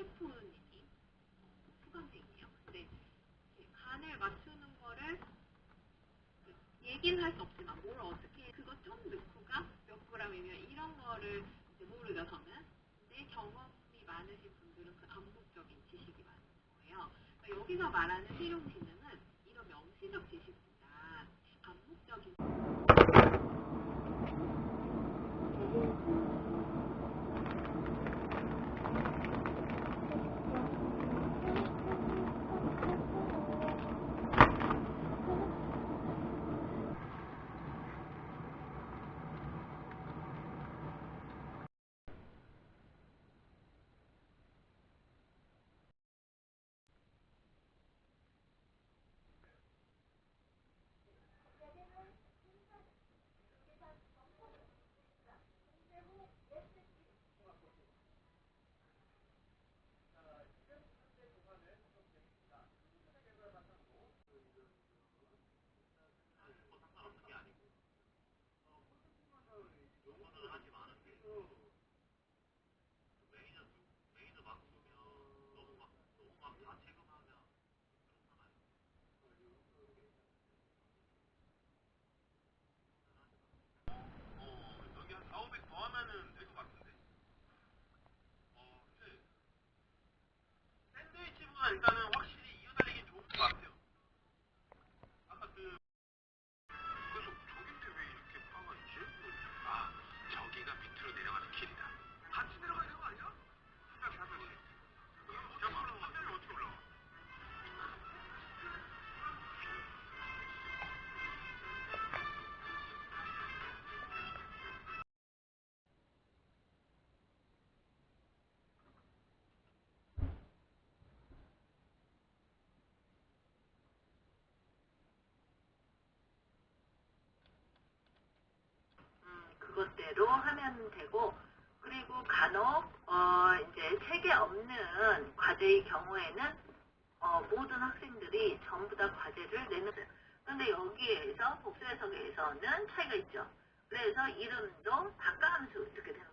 셰프님이 수강생이에요. 근데 이제 간을 맞추는 거를 그 얘기는 할 수 없지만 뭘 어떻게 그거 좀 넣고가 몇 그램이면 이런 거를 이제 저는. 근데 경험이 많으신 분들은 그 암묵적인 지식이 많은 거예요. 그러니까 여기서 말하는 실용 지능은 이런 명시적 지식 대로 하면 되고 그리고 간혹 어 이제 책에 없는 과제의 경우에는 어 모든 학생들이 전부 다 과제를 내는 그런데 여기에서 복수 해석에서는 차이가 있죠. 그래서 이름도 바꿔가면서 이렇게 거